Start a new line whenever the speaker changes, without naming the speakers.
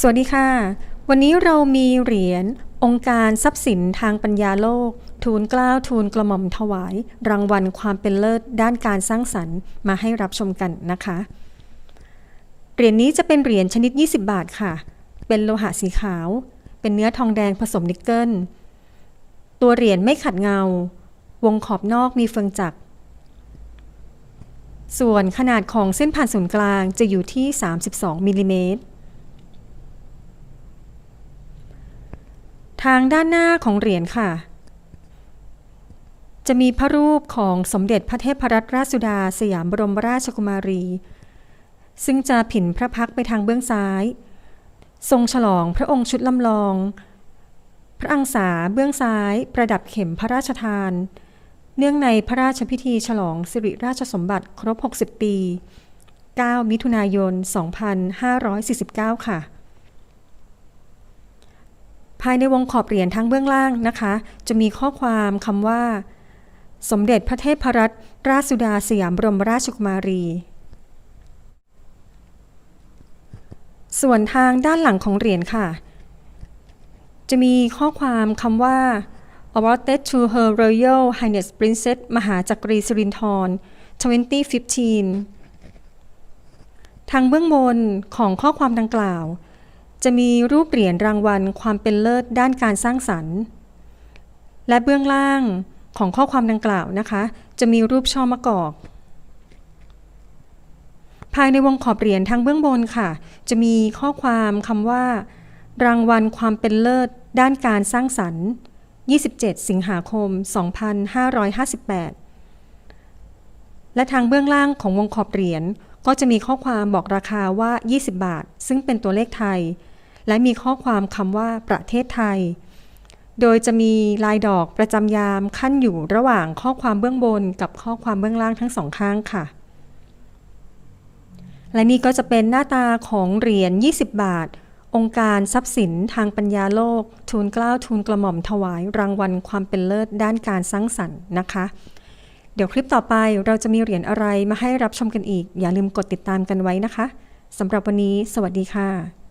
สวัสดีค่ะ วันนี้เรามีเหรียญองค์การทรัพย์สินทางปัญญาโลก ทูลเกล้าทูลกระหม่อมถวาย รางวัลความเป็นเลิศด้านการสร้างสรรค์มาให้รับชมกันนะคะ เหรียญนี้จะเป็นเหรียญชนิด 20 บาทค่ะ เป็นโลหะสีขาว เป็นเนื้อทองแดงผสมนิกเกิล ตัวเหรียญไม่ขัดเงา วงขอบนอกมีเฟืองจักร ส่วนขนาดของเส้นผ่านศูนย์กลางจะอยู่ที่ 32มิลลิเมตร ทางด้านหน้าของเหรียญค่ะ จะมีพระรูปของสมเด็จพระเทพรัตนราชสุดาสยามบรมราชกุมารี ซึ่งจะผินพระพักไปทางเบื้องซ้าย ทรงฉลองพระองค์ชุดลำลอง พระอังสาเบื้องซ้าย ประดับเข็มพระราชทาน เนื่องในพระราชพิธีฉลองสิริราชสมบัติครบ 60 ปี 9 มิถุนายน 2549 ค่ะายในวงขอบเหรียญทั้งเบื้องล่างนะคะ จะมีข้อความคำว่า สมเด็จพระเทพรัตนราชสุดาสยามบรมราชกุมารี ส่วนทางด้านหลังของเหรียญค่ะ จะมีข้อความคำว่า awarded to her royal highness princess มหาจักรีสิรินธร2015 ทางเบื้องบนของข้อความดังกล่าว จะมีรูปเหรียญรางวัลความเป็นเลิศด้านการสร้างสรรค์ และเบื้องล่างของข้อความดังกล่าวนะคะ จะมีรูปช่อมะกอก ภายในวงขอบเหรียญทางเบื้องบนค่ะ จะมีข้อความคำว่า รางวัลความเป็นเลิศด้านการสร้างสรรค์ 27 สิงหาคม 2558 และทางเบื้องล่างของวงขอบเหรียญก็จะมีข้อความบอกราคาว่า 20 บาท ซึ่งเป็นตัวเลขไทย และมีข้อความคำว่าประเทศไทย โดยจะมีลายดอกประจำยามขั้นอยู่ระหว่างข้อความเบื้องบนกับข้อความเบื้องล่างทั้งสองข้างค่ะ และนี่ก็จะเป็นหน้าตาของเหรียญ 20 บาท องค์การทรัพย์สินทางปัญญาโลก ทูลเกล้าทูลกระหม่อมถวายรางวัลความเป็นเลิศด้านการสร้างสรรค์นะคะเดี๋ยวคลิปต่อไปเราจะมีเหรียญอะไรมาให้รับชมกันอีก อย่าลืมกดติดตามกันไว้นะคะสำหรับวันนี้ สวัสดีค่ะ